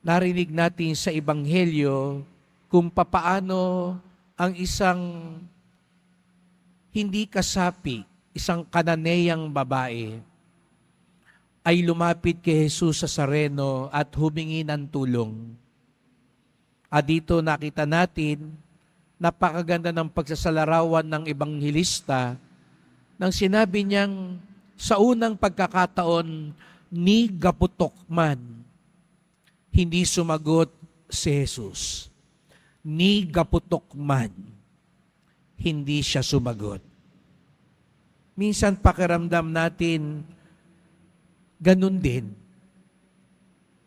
narinig natin sa Ebanghelyo kung papaano ang isang hindi kasapi, isang kananeyang babae, ay lumapit kay Jesus sa Sareno at humingi ng tulong. At dito nakita natin, napakaganda ng pagsasalarawan ng Ebanghelista nang sinabi niyang sa unang pagkakataon ni Gaputok man, hindi sumagot si Jesus. Ni Gaputok man, hindi siya sumagot. Minsan pakiramdam natin, ganun din.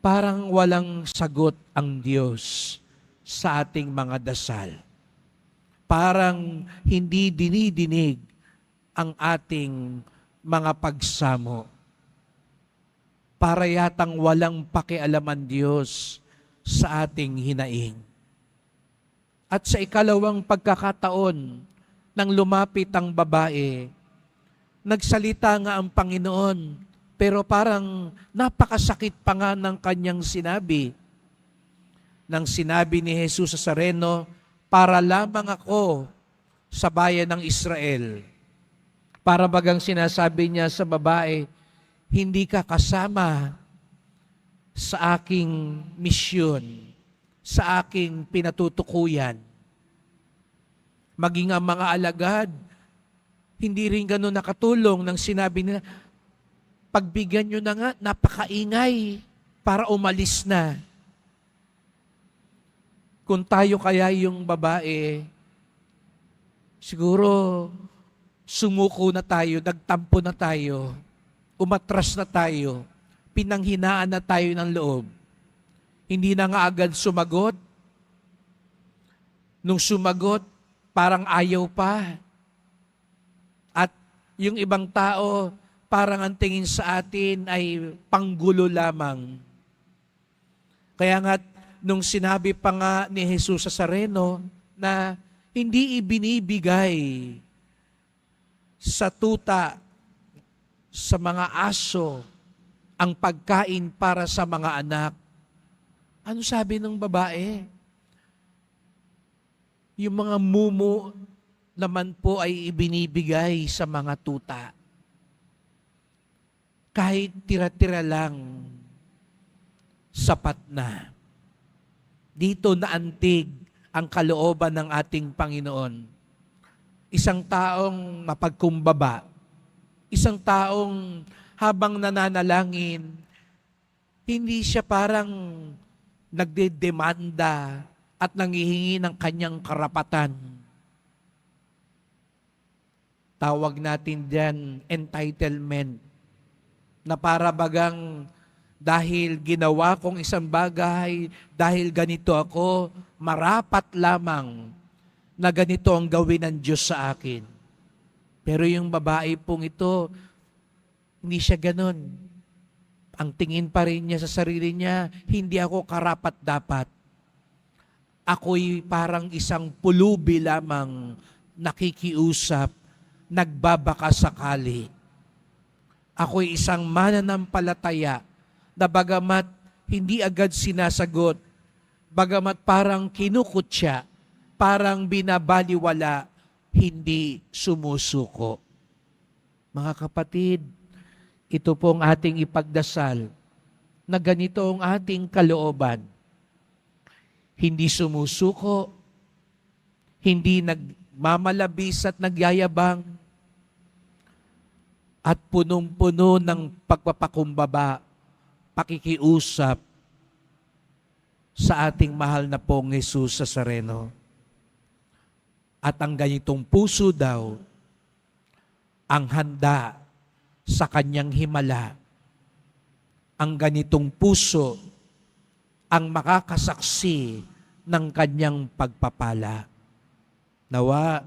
Parang walang sagot ang Diyos sa ating mga dasal. Parang hindi dinidinig ang ating mga pagsamo. Para yatang walang pakialaman Diyos sa ating hinaing. At sa ikalawang pagkakataon, nang lumapit ang babae, nagsalita nga ang Panginoon, pero parang napakasakit pa nga ng kanyang sinabi. Nang sinabi ni Jesus sa Sareno, para lamang ako sa bayan ng Israel. Para bagang sinasabi niya sa babae, hindi ka kasama sa aking misyon, sa aking pinatutukuyan. Maging ang mga alagad, hindi rin ganun nakatulong nang sinabi nila, pagbigyan nyo na nga, napakaingay para umalis na. Kung tayo kaya yung babae, siguro sumuko na tayo, nagtampo na tayo, umatras na tayo, pinanghinaan na tayo ng loob. Hindi na nga agad sumagot. Nung sumagot, parang ayaw pa. At yung ibang tao, parang ang tingin sa atin ay panggulo lamang. Kaya nga, nung sinabi pa nga ni Jesus sa Sareno na hindi ibinibigay sa tuta, sa mga aso, ang pagkain para sa mga anak. Ano sabi ng babae? Yung mga mumo naman po ay ibinibigay sa mga tuta. Kahit tira-tira lang, sapat na. Dito naantig ang kalooban ng ating Panginoon. Isang taong mapagkumbaba, isang taong habang nananalangin, hindi siya parang nagdedemanda at nangihingi ng kanyang karapatan. Tawag natin diyan entitlement na para bagang dahil ginawa kong isang bagay, dahil ganito ako, marapat lamang na ganito ang gawin ng Diyos sa akin. Pero yung babae pong ito, hindi siya ganun. Ang tingin pa rin niya sa sarili niya, hindi ako karapat dapat. Ako'y parang isang pulubi lamang nakikiusap, nagbabaka sakali. Ako'y isang mananampalataya na bagamat hindi agad sinasagot, bagamat parang kinukot siya, parang binabaliwala, hindi sumusuko. Mga kapatid, ito po ang ating ipagdasal na ganito ang ating kalooban. Hindi sumusuko, hindi nagmamalabis at nagyayabang, at punong-puno ng pagpapakumbaba, pakikiusap sa ating mahal na pong Jesus sa Sareno. At ang ganitong puso daw, ang handa sa kanyang himala. Ang ganitong puso ang makakasaksi ng kanyang pagpapala. Nawa,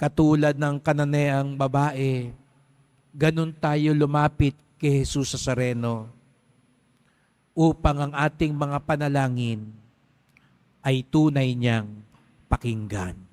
katulad ng kananeang babae, ganun tayo lumapit kay Jesus sa Sareno upang ang ating mga panalangin ay tunay niyang pakinggan.